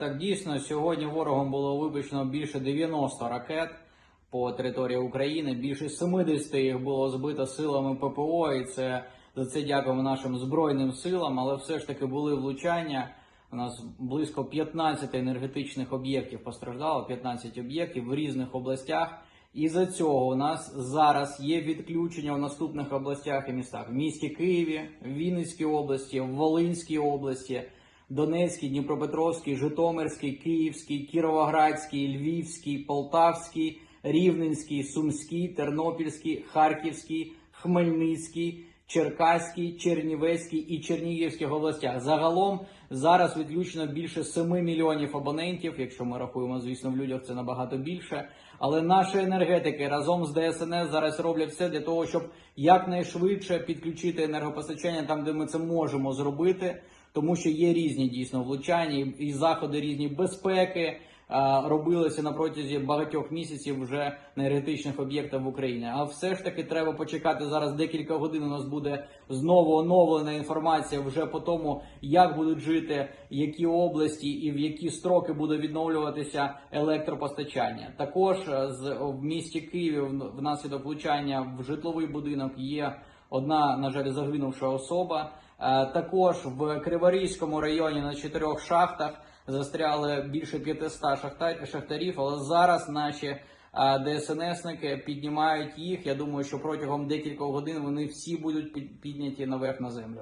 Так, дійсно, сьогодні ворогом було випущено більше 90 ракет по території України. Більше 70 їх було збито силами ППО, і це за це дякуємо нашим збройним силам. Але все ж таки були влучання. У нас близько 15 енергетичних об'єктів постраждало, 15 об'єктів в різних областях. І за цього у нас зараз є відключення в наступних областях і містах: в місті Києві, в Вінницькій області, в Волинській області. Донецький, Дніпропетровський, Житомирський, Київський, Кіровоградський, Львівський, Полтавський, Рівненський, Сумський, Тернопільський, Харківський, Хмельницький, Черкаський, Чернівецький і Чернігівських областях. Загалом зараз відключено більше 7 мільйонів абонентів. Якщо ми рахуємо, звісно, в людях це набагато більше. Але наші енергетики разом з ДСНС зараз роблять все для того, щоб якнайшвидше підключити енергопостачання там, де ми це можемо зробити тому що є різні дійсно влучання і- заходи різні безпеки. Робилися на протязі багатьох місяців вже на енергетичних об'єктах в Україні. А все ж таки треба почекати зараз декілька годин. У нас буде знову оновлена інформація вже по тому, як будуть жити які області і в які строки буде відновлюватися електропостачання. Також е, з в місті Києві внаслідок влучання в житловий будинок є одна, на жаль, загинувша особа. Е, Також в Криворізькому районі на чотирьох шахтах застряли більше 500 шахта- шахтарів, але зараз наші е, ДСНСники піднімають їх. Я думаю, що протягом декількох годин вони всі будуть під- підняті наверх на землю.